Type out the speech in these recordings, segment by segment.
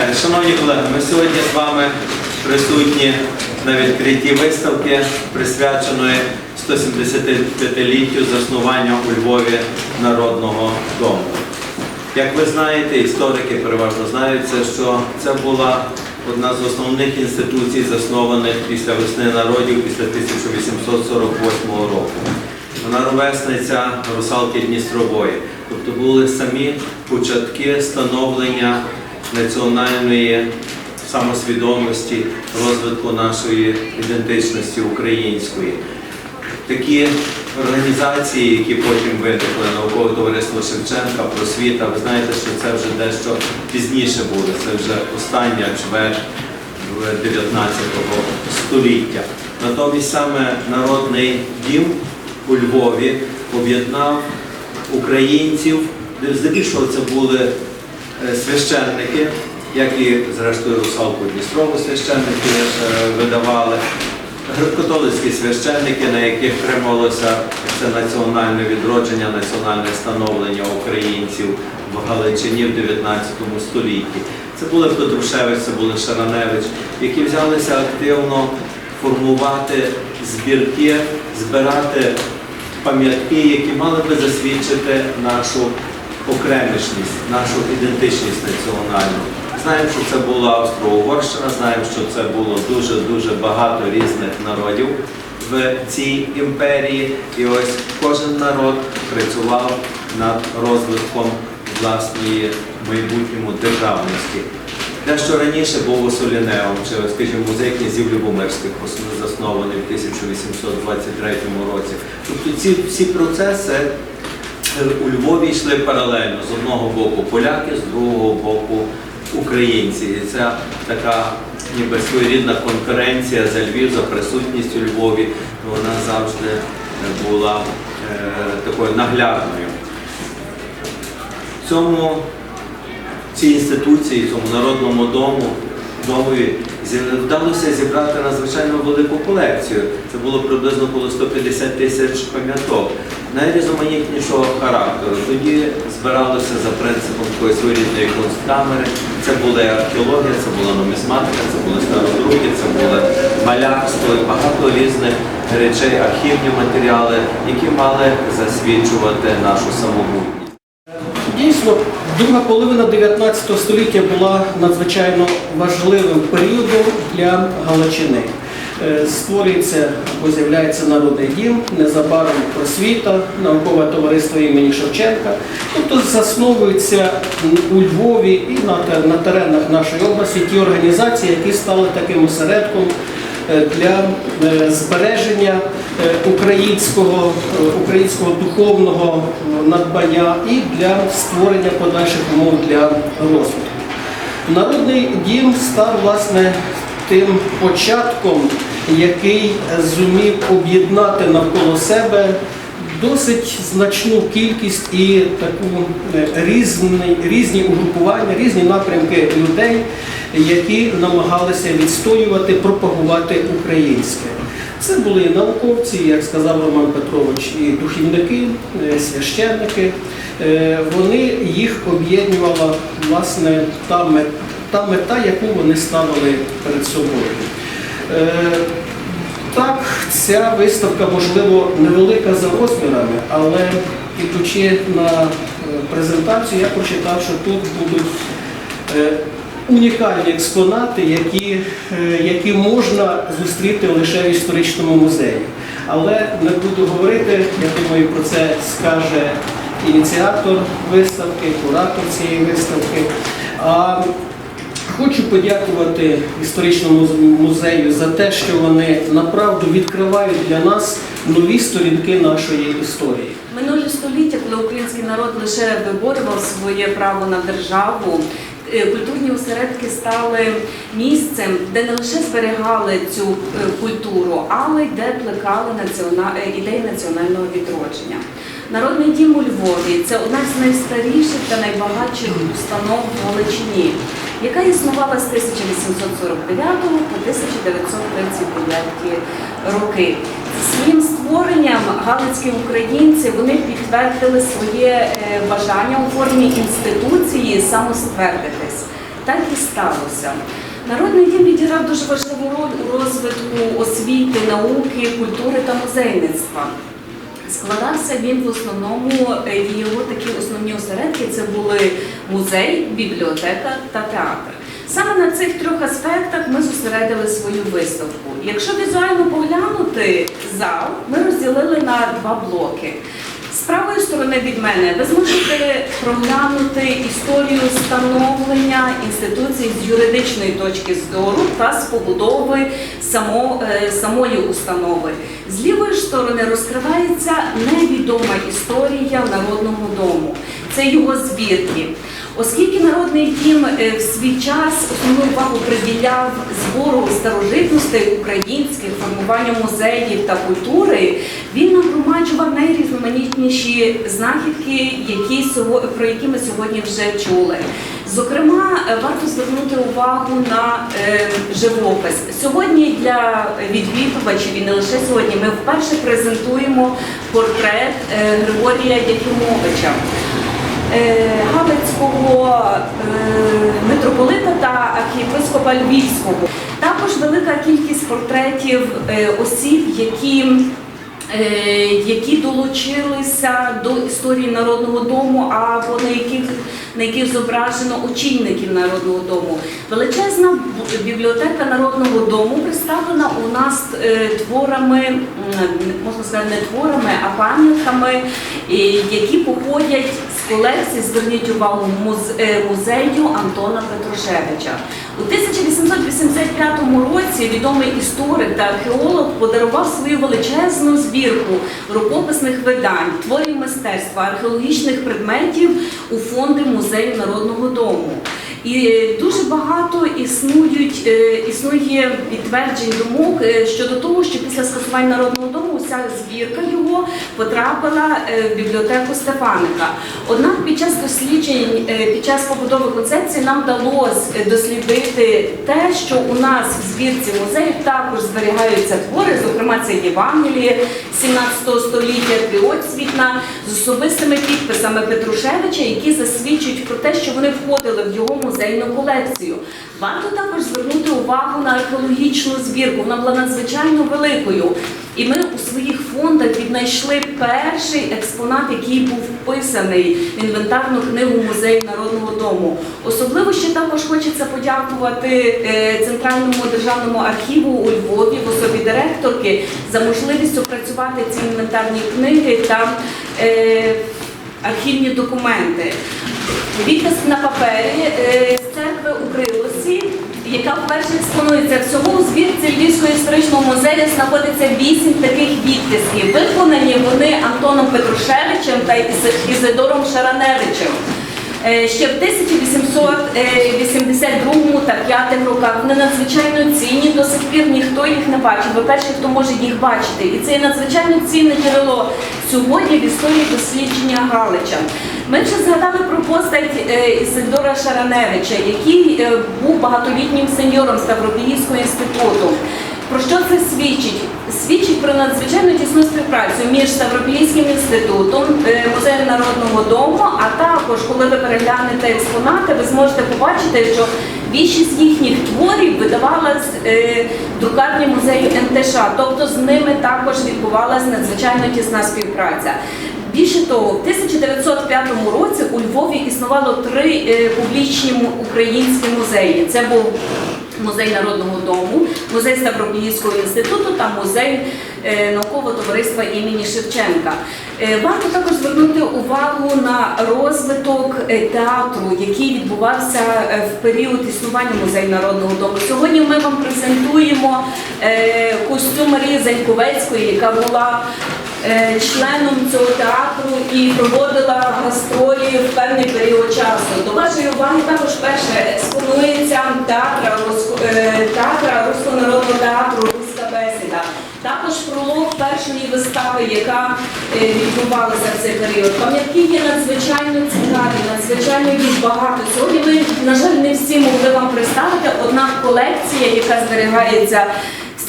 Е, Шановні колеги, ми сьогодні з вами присутні на відкритті виставки, присвяченої 175-літтю заснування у Львові Народного дому. Як ви знаєте, історики переважно знають що це була одна з основних інституцій, заснованих після весни народів після 1848 року. Вона ровесниця русалки Дністрової. Тобто були самі початки становлення національної самосвідомості, розвитку нашої ідентичності української. Такі організації, які потім виникли, наукове товариство Шевченка, просвіта, ви знаєте, що це вже дещо пізніше буде, це вже остання чверть 19 століття. Натомість саме Народний дім у Львові об'єднав українців, де здебільшого це були священники, як і зрештою русалку Дністрову священники е, видавали, греко-католицькі священники, на яких трималося це національне відродження, національне становлення українців в Галичині в 19 столітті. Це були Петрушевич, це були Шараневич, які взялися активно формувати збірки, збирати пам'ятки, які мали би засвідчити нашу окремішність, нашу ідентичність національну. Знаємо, що це була Австро-Угорщина, знаємо, що це було дуже-дуже багато різних народів в цій імперії. І ось кожен народ працював над розвитком власної майбутньому державності. Дещо раніше був Осолінеум, чи, скажімо, музей князів Любомирських, заснований в 1823 році. Тобто ці всі процеси у Львові йшли паралельно. З одного боку поляки, з другого боку українці. І це така ніби своєрідна конкуренція за Львів, за присутність у Львові. Вона завжди була е, такою наглядною. В цьому цій інституції, цьому народному дому, домові вдалося зібрати надзвичайно велику колекцію. Це було приблизно коло 150 тисяч пам'яток найрізноманітнішого характеру. Тоді збиралося за принципом такої своєрідної кунсткамери. Це була археологія, це була нумізматика, це були стародруки, це було малярство і багато різних речей, архівні матеріали, які мали засвідчувати нашу самобутність. Дійсно, друга половина 19 століття була надзвичайно важливим періодом для Галичини. Е, Створюється або з'являється народний дім, незабаром просвіта, наукове товариство імені Шевченка. Тобто засновуються у Львові і на, на теренах нашої області ті організації, які стали таким осередком е, для е, збереження українського, українського духовного надбання і для створення подальших умов для розвитку. Народний дім став власне тим початком, який зумів об'єднати навколо себе досить значну кількість і таку е, різні, різні угрупування, різні напрямки людей, які намагалися відстоювати, пропагувати українське. Це були науковці, як сказав Роман Петрович, і духівники, е, священники. Е, Вони їх об'єднувала власне та та мета, яку вони ставили перед собою. Е, Так, ця виставка, можливо, невелика за розмірами, але ідучи на е, презентацію, я прочитав, що тут будуть е, унікальні експонати, які, які можна зустріти лише в історичному музеї. Але не буду говорити, я думаю, про це скаже ініціатор виставки, куратор цієї виставки. А Хочу подякувати історичному музею за те, що вони направду відкривають для нас нові сторінки нашої історії. Минулі століття, коли український народ лише виборював своє право на державу, е, культурні осередки стали місцем, де не лише зберігали цю е, культуру, але й де плекали е, ідеї національного відродження. Народний дім у Львові це одна з найстаріших та найбагатших установ в Галичині, яка існувала з 1849 по 1939 роки. Своїм створенням галицькі українці вони підтвердили своє е, бажання у формі інституції самоствердитись. Так і сталося. Народний дім відіграв дуже важливу роль у розвитку освіти, науки, культури та музейництва. Складався він в основному, е, його такі основні осередки це були музей, бібліотека та театр. Саме на цих трьох аспектах ми зосередили свою виставку. Якщо візуально поглянути зал, ми розділили на два блоки. З правої сторони від мене ви зможете проглянути історію становлення інституції з юридичної точки зору та з побудови само, е, самої установи. З лівої сторони розкривається невідома історія народного дому. Це його збірки. Оскільки народний дім е, в свій час основну увагу приділяв збору старожитностей українських, формуванню музеїв та культури, він нагромаджував найрізноманітніші знахідки, які про які ми сьогодні вже чули. Зокрема, е, варто звернути увагу на е, живопис. Сьогодні для відвідувачів і не лише сьогодні ми вперше презентуємо портрет е, Григорія Якимовича. Е, Галицького е, митрополита та архієпископа Львівського. Також велика кількість портретів е, осіб, які які долучилися до історії народного дому, або на яких на яких зображено очільників народного дому. Величезна бібліотека народного дому представлена у нас творами, можна сказати, не творами, а пам'ятками, які походять колекції, зверніть увагу, е, музею Антона Петрушевича. У 1885 році відомий історик та археолог подарував свою величезну збірку рукописних видань, творів мистецтва, археологічних предметів у фонди музею народного дому. І е, дуже багато існують, е, існує підтверджень думок щодо того, що після скасування народного дому вся збірка його потрапила е, в бібліотеку Стефаника. Однак під час досліджень, е, під час побудови концепції нам вдалося дослідити те, що у нас в збірці музею також зберігаються твори, зокрема це Євангеліє 17 століття, Тріоцвітна з особистими підписами Петрушевича, які засвідчують про те, що вони входили в його музейну колекцію. Варто також звернути увагу на археологічну збірку. Вона була надзвичайно великою. І ми своїх фондах віднайшли перший експонат, який був вписаний в інвентарну книгу музею народного дому. Особливо ще також хочеться подякувати е, Центральному державному архіву у Львові в особі директорки за можливість опрацювати ці інвентарні книги та е, архівні документи. Відпис на папері яка вперше експонується всього у збірці Львівського історичного музею знаходиться вісім таких відтисків. Виконані вони Антоном Петрушевичем та Ізидором Шараневичем. Е, Ще в 1882 та 5 роках вони надзвичайно цінні, до сих пір ніхто їх не бачив. Ви перші, хто може їх бачити. І це є надзвичайно цінне джерело сьогодні в історії дослідження Галича. Ми вже згадали про постать е, Ісидора Шараневича, який е, був багатолітнім сеньором Ставропільського інституту. Про що це свідчить? Свідчить про надзвичайно тісну співпрацю між Ставропільським інститутом, е, музеєм народного дому, а також, коли ви переглянете експонати, ви зможете побачити, що більшість їхніх творів видавалась е, в друкарні музею НТШ, тобто з ними також відбувалася надзвичайно тісна співпраця. Більше того, в 1905 році у Львові існувало три е, публічні українські музеї. Це був музей народного дому, музей Ставропільського інституту та музей е, наукового товариства імені Шевченка. Е, Варто також звернути увагу на розвиток театру, який відбувався в період існування музею народного дому. Сьогодні ми вам презентуємо костюм Марії Заньковецької, яка була членом цього театру і проводила гастролі в певний період часу. До вашої уваги також перше експонується театра, е, театра народного театру Руська бесіда. Також пролог першої вистави, яка е, відбувалася в цей період. Пам'ятки є надзвичайно цікаві, надзвичайно їх багато. Сьогодні ми, на жаль, не всі могли вам представити, однак колекція, яка зберігається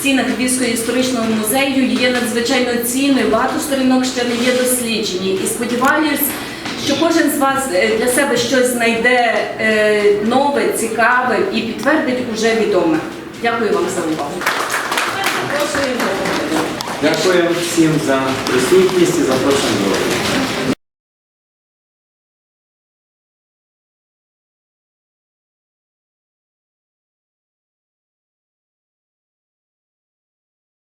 стінах Львівського історичного музею, є надзвичайно цінною. Багато сторінок ще не є досліджені. І сподіваюсь, що кожен з вас е, для себе щось знайде е, нове, цікаве і підтвердить уже відоме. Дякую вам за увагу. Дякую всім за присутність і запрошення.